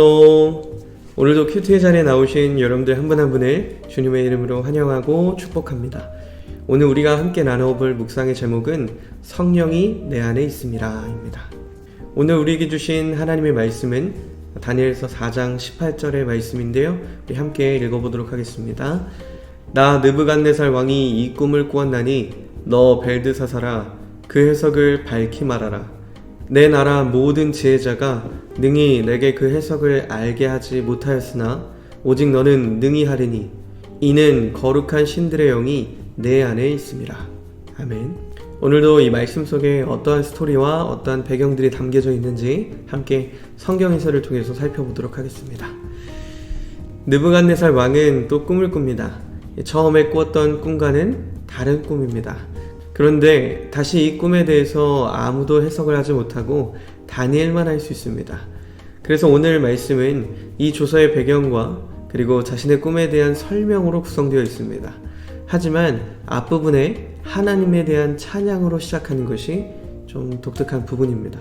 샬롬. 오늘도 큐트의 자리에 나오신 여러분들 한 분 한 분을 주님의 이름으로 환영하고 축복합니다. 오늘 우리가 함께 나눠볼 묵상의 제목은 성령이 내 안에 있음이라입니다. 오늘 우리에게 주신 하나님의 말씀은 다니엘서 4장 18절의 말씀인데요. 우리 함께 읽어보도록 하겠습니다. 나 느부갓네살 왕이 이 꿈을 꾸었나니 너 벨드사사라 그 해석을 밝히 말하라. 내 나라 모든 지혜자가 능히 내게 그 해석을 알게 하지 못하였으나 오직 너는 능히 하리니 이는 거룩한 신들의 영이 내 안에 있음이라. 아멘. 오늘도 이 말씀 속에 어떠한 스토리와 어떠한 배경들이 담겨져 있는지 함께 성경 해설을 통해서 살펴보도록 하겠습니다. 느부갓네살 왕은 또 꿈을 꿉니다. 처음에 꾸었던 꿈과는 다른 꿈입니다. 그런데 다시 이 꿈에 대해서 아무도 해석을 하지 못하고 다니엘만 할 수 있습니다. 그래서 오늘 말씀은 이 조서의 배경과 그리고 자신의 꿈에 대한 설명으로 구성되어 있습니다. 하지만 앞부분에 하나님에 대한 찬양으로 시작하는 것이 좀 독특한 부분입니다.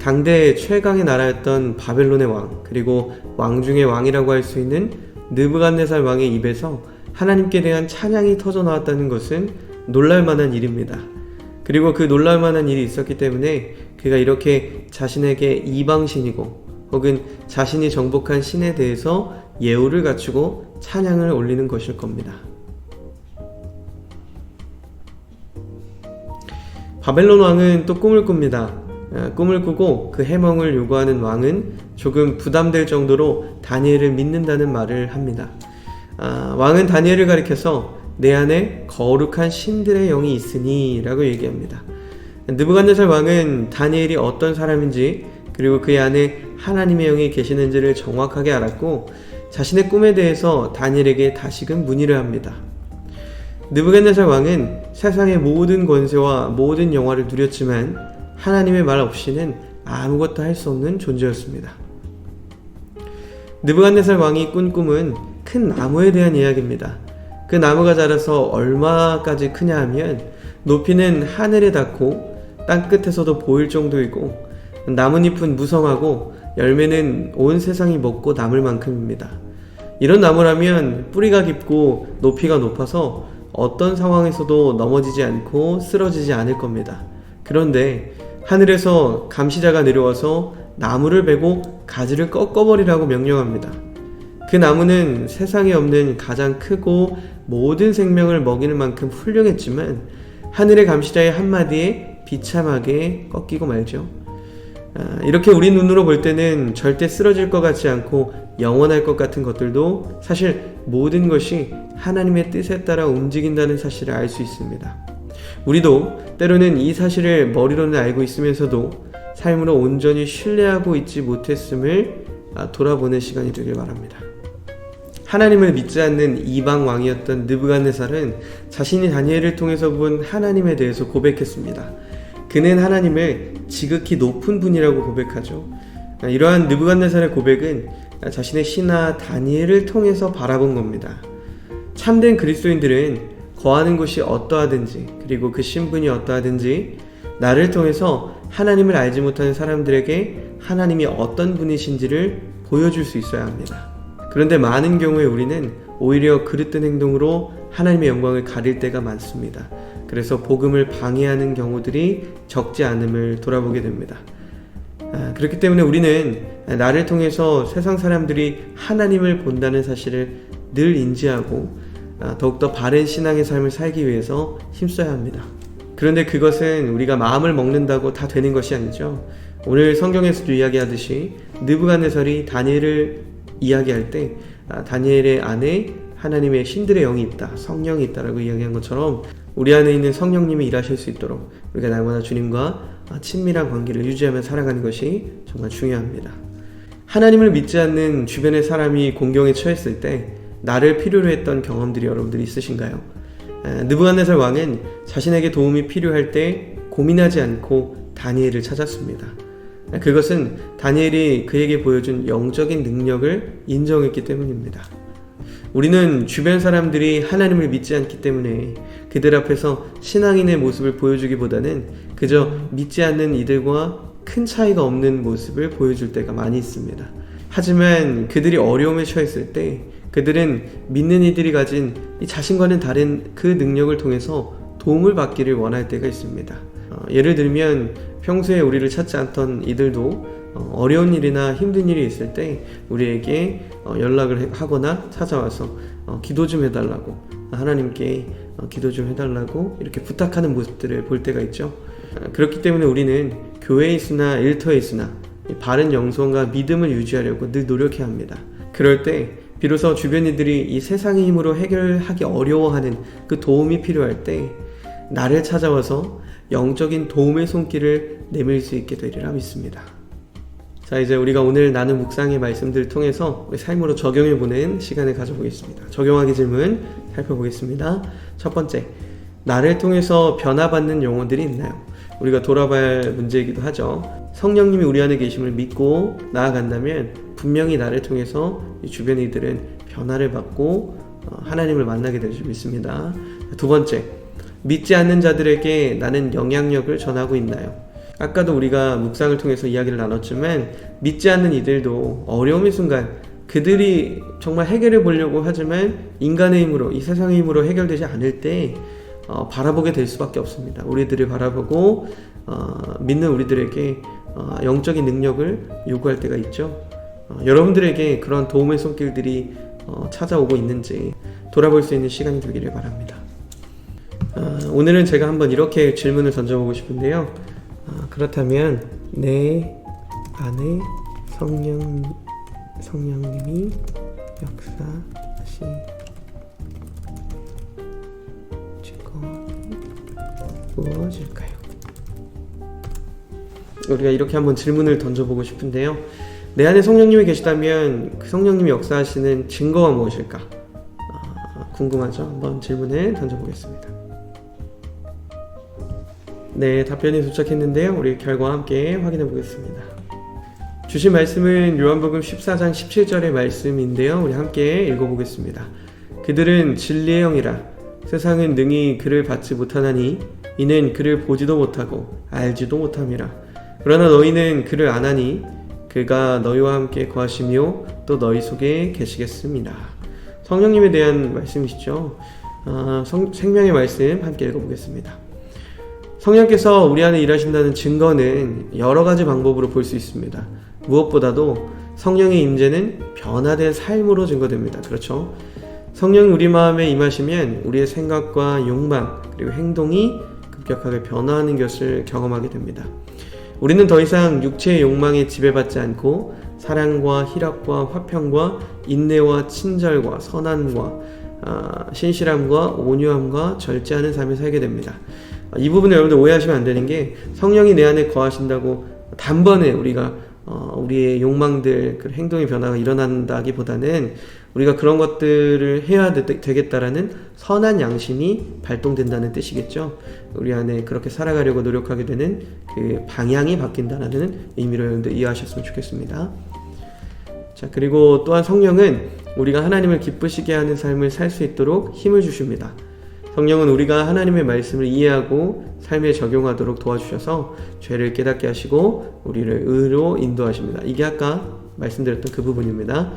당대 최강의 나라였던 바벨론의 왕, 그리고 왕 중의 왕이라고 할 수 있는 느부갓네살 왕의 입에서 하나님께 대한 찬양이 터져 나왔다는 것은 놀랄 만한 일입니다. 그리고 그 놀랄 만한 일이 있었기 때문에 그가 이렇게 자신에게 이방신이고 혹은 자신이 정복한 신에 대해서 예우를 갖추고 찬양을 올리는 것일 겁니다. 바벨론 왕은 또 꿈을 꿉니다. 아, 꿈을 꾸고 그 해몽을 요구하는 왕은 조금 부담될 정도로 다니엘을 믿는다는 말을 합니다. 아, 왕은 다니엘을 가리켜서 내 안에 거룩한 신들의 영이 있으니 라고 얘기합니다. 느부갓네살 왕은 다니엘이 어떤 사람인지 그리고 그의 안에 하나님의 영이 계시는지를 정확하게 알았고 자신의 꿈에 대해서 다니엘에게 다시금 문의를 합니다. 느부갓네살 왕은 세상의 모든 권세와 모든 영화를 누렸지만 하나님의 말 없이는 아무것도 할 수 없는 존재였습니다. 느부갓네살 왕이 꾼 꿈은 큰 나무에 대한 이야기입니다. 그 나무가 자라서 얼마까지 크냐 하면 높이는 하늘에 닿고 땅 끝에서도 보일 정도이고 나뭇잎은 무성하고 열매는 온 세상이 먹고 남을 만큼입니다. 이런 나무라면 뿌리가 깊고 높이가 높아서 어떤 상황에서도 넘어지지 않고 쓰러지지 않을 겁니다. 그런데 하늘에서 감시자가 내려와서 나무를 베고 가지를 꺾어버리라고 명령합니다. 그 나무는 세상에 없는 가장 크고 모든 생명을 먹이는 만큼 훌륭했지만 하늘의 감시자의 한마디에 비참하게 꺾이고 말죠. 아, 이렇게 우리 눈으로 볼 때는 절대 쓰러질 것 같지 않고 영원할 것 같은 것들도 사실 모든 것이 하나님의 뜻에 따라 움직인다는 사실을 알 수 있습니다. 우리도 때로는 이 사실을 머리로는 알고 있으면서도 삶으로 온전히 신뢰하고 있지 못했음을 아, 돌아보는 시간이 되길 바랍니다. 하나님을 믿지 않는 이방 왕이었던 느부갓네살은 자신이 다니엘을 통해서 본 하나님에 대해서 고백했습니다. 그는 하나님을 지극히 높은 분이라고 고백하죠. 이러한 느부갓네살의 고백은 자신의 신하 다니엘을 통해서 바라본 겁니다. 참된 그리스도인들은 거하는 곳이 어떠하든지 그리고 그 신분이 어떠하든지 나를 통해서 하나님을 알지 못하는 사람들에게 하나님이 어떤 분이신지를 보여줄 수 있어야 합니다. 그런데 많은 경우에 우리는 오히려 그릇된 행동으로 하나님의 영광을 가릴 때가 많습니다. 그래서 복음을 방해하는 경우들이 적지 않음을 돌아보게 됩니다. 아, 그렇기 때문에 우리는 나를 통해서 세상 사람들이 하나님을 본다는 사실을 늘 인지하고 아, 더욱더 바른 신앙의 삶을 살기 위해서 힘써야 합니다. 그런데 그것은 우리가 마음을 먹는다고 다 되는 것이 아니죠. 오늘 성경에서도 이야기하듯이 느부갓네살이 다니엘을 이야기할 때 아, 다니엘의 안에 하나님의 신들의 영이 있다, 성령이 있다라고 이야기한 것처럼 우리 안에 있는 성령님이 일하실 수 있도록 우리가 날마다 주님과 아, 친밀한 관계를 유지하며 살아가는 것이 정말 중요합니다. 하나님을 믿지 않는 주변의 사람이 공경에 처했을 때 나를 필요로 했던 경험들이 여러분들이 있으신가요? 느부갓네살 왕은 자신에게 도움이 필요할 때 고민하지 않고 다니엘을 찾았습니다. 그것은 다니엘이 그에게 보여준 영적인 능력을 인정했기 때문입니다. 우리는 주변 사람들이 하나님을 믿지 않기 때문에 그들 앞에서 신앙인의 모습을 보여주기보다는 그저 믿지 않는 이들과 큰 차이가 없는 모습을 보여줄 때가 많이 있습니다. 하지만 그들이 어려움에 처했을 때 그들은 믿는 이들이 가진 이 자신과는 다른 그 능력을 통해서 도움을 받기를 원할 때가 있습니다. 어, 예를 들면 평소에 우리를 찾지 않던 이들도 어, 어려운 일이나 힘든 일이 있을 때 우리에게 어, 연락을 해- 하거나 찾아와서 어, 기도 좀 해달라고 하나님께 어, 기도 좀 해달라고 이렇게 부탁하는 모습들을 볼 때가 있죠. 어, 그렇기 때문에 우리는 교회에 있으나 일터에 있으나 이 바른 영성과 믿음을 유지하려고 늘 노력해야 합니다. 그럴 때 비로소 주변 이들이 이 세상의 힘으로 해결하기 어려워하는 그 도움이 필요할 때 나를 찾아와서 영적인 도움의 손길을 내밀 수 있게 되리라 믿습니다. 자, 이제 우리가 오늘 나눈 묵상의 말씀들을 통해서 우리 삶으로 적용해 보는 시간을 가져보겠습니다. 적용하기 질문 살펴보겠습니다. 첫 번째, 나를 통해서 변화받는 영혼들이 있나요? 우리가 돌아봐야 할 문제이기도 하죠. 성령님이 우리 안에 계심을 믿고 나아간다면 분명히 나를 통해서 이 주변 이들은 변화를 받고 어, 하나님을 만나게 될 줄 믿습니다. 두 번째, 믿지 않는 자들에게 나는 영향력을 전하고 있나요? 아까도 우리가 묵상을 통해서 이야기를 나눴지만 믿지 않는 이들도 어려움의 순간 그들이 정말 해결해 보려고 하지만 인간의 힘으로 이 세상의 힘으로 해결되지 않을 때 어, 바라보게 될 수밖에 없습니다. 우리들을 바라보고 어, 믿는 우리들에게 어, 영적인 능력을 요구할 때가 있죠. 어, 여러분들에게 그런 도움의 손길들이 어, 찾아오고 있는지 돌아볼 수 있는 시간이 되기를 바랍니다. 어, 오늘은 제가 한번 이렇게 질문을 던져보고 싶은데요. 어, 그렇다면 내 안에 성령 성령님이 역사하시 증거 무엇일까요? 우리가 이렇게 한번 질문을 던져보고 싶은데요. 내 안에 성령님이 계시다면 그 성령님이 역사하시는 증거가 무엇일까? 아, 궁금하죠? 한번 질문을 던져보겠습니다. 네, 답변이 도착했는데요. 우리 결과 함께 확인해 보겠습니다. 주신 말씀은 요한복음 14장 17절의 말씀인데요. 우리 함께 읽어 보겠습니다. 그들은 진리의 영이라 세상은 능히 그를 받지 못하나니 이는 그를 보지도 못하고 알지도 못함이라. 그러나 너희는 그를 아나니 그가 너희와 함께 거하시며 또 너희 속에 계시겠습니다. 성령님에 대한 말씀이시죠. 아, 성- 생명의 말씀 함께 읽어보겠습니다. 성령께서 우리 안에 일하신다는 증거는 여러 가지 방법으로 볼 수 있습니다. 무엇보다도 성령의 임재는 변화된 삶으로 증거됩니다. 그렇죠? 성령이 우리 마음에 임하시면 우리의 생각과 욕망 그리고 행동이 급격하게 변화하는 것을 경험하게 됩니다. 우리는 더 이상 육체의 욕망에 지배받지 않고 사랑과 희락과 화평과 인내와 친절과 선함과 아, 신실함과 온유함과 절제하는 삶을 살게 됩니다. 아, 이 부분을 여러분들 오해하시면 안 되는 게 성령이 내 안에 거하신다고 단번에 우리가 어, 우리의 욕망들, 그 행동의 변화가 일어난다기 보다는 우리가 그런 것들을 해야 되, 되겠다라는 선한 양심이 발동된다는 뜻이겠죠. 우리 안에 그렇게 살아가려고 노력하게 되는 그 방향이 바뀐다는 의미로 여러분들 이해하셨으면 좋겠습니다. 자, 그리고 또한 성령은 우리가 하나님을 기쁘시게 하는 삶을 살 수 있도록 힘을 주십니다. 성령은 우리가 하나님의 말씀을 이해하고 삶에 적용하도록 도와주셔서 죄를 깨닫게 하시고 우리를 의로 인도하십니다. 이게 아까 말씀드렸던 그 부분입니다.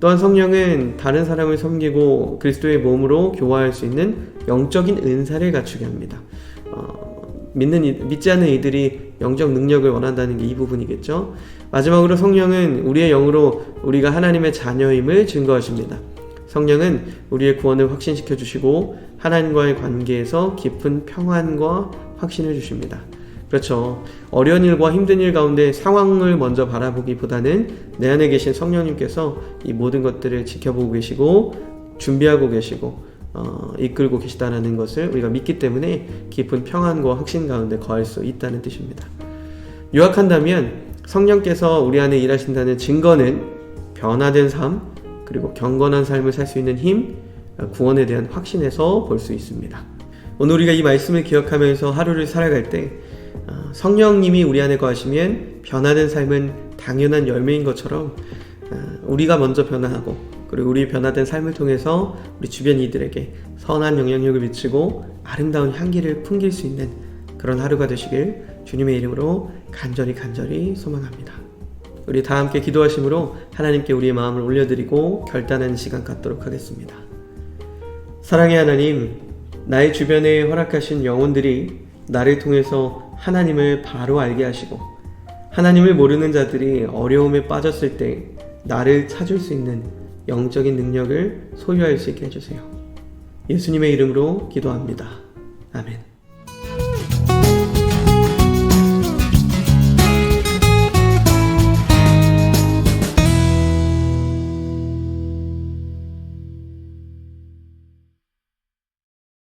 또한 성령은 다른 사람을 섬기고 그리스도의 몸으로 교화할 수 있는 영적인 은사를 갖추게 합니다. 어, 믿는 이, 믿지 않는 이들이 영적 능력을 원한다는 게 이 부분이겠죠. 마지막으로 성령은 우리의 영으로 우리가 하나님의 자녀임을 증거하십니다. 성령은 우리의 구원을 확신시켜 주시고 하나님과의 관계에서 깊은 평안과 확신을 주십니다. 그렇죠. 어려운 일과 힘든 일 가운데 상황을 먼저 바라보기보다는 내 안에 계신 성령님께서 이 모든 것들을 지켜보고 계시고 준비하고 계시고 어, 이끌고 계시다는 것을 우리가 믿기 때문에 깊은 평안과 확신 가운데 거할 수 있다는 뜻입니다. 요약한다면 성령께서 우리 안에 일하신다는 증거는 변화된 삶, 그리고 경건한 삶을 살 수 있는 힘, 구원에 대한 확신에서 볼 수 있습니다. 오늘 우리가 이 말씀을 기억하면서 하루를 살아갈 때 어, 성령님이 우리 안에 거하시면 변화된 삶은 당연한 열매인 것처럼 어, 우리가 먼저 변화하고 그리고 우리 변화된 삶을 통해서 우리 주변 이들에게 선한 영향력을 미치고 아름다운 향기를 풍길 수 있는 그런 하루가 되시길 주님의 이름으로 간절히 간절히 소망합니다. 우리 다 함께 기도하심으로 하나님께 우리의 마음을 올려드리고 결단하는 시간 갖도록 하겠습니다. 사랑의 하나님, 나의 주변에 허락하신 영혼들이 나를 통해서 하나님을 바로 알게 하시고 하나님을 모르는 자들이 어려움에 빠졌을 때 나를 찾을 수 있는 영적인 능력을 소유할 수 있게 해주세요. 예수님의 이름으로 기도합니다. 아멘.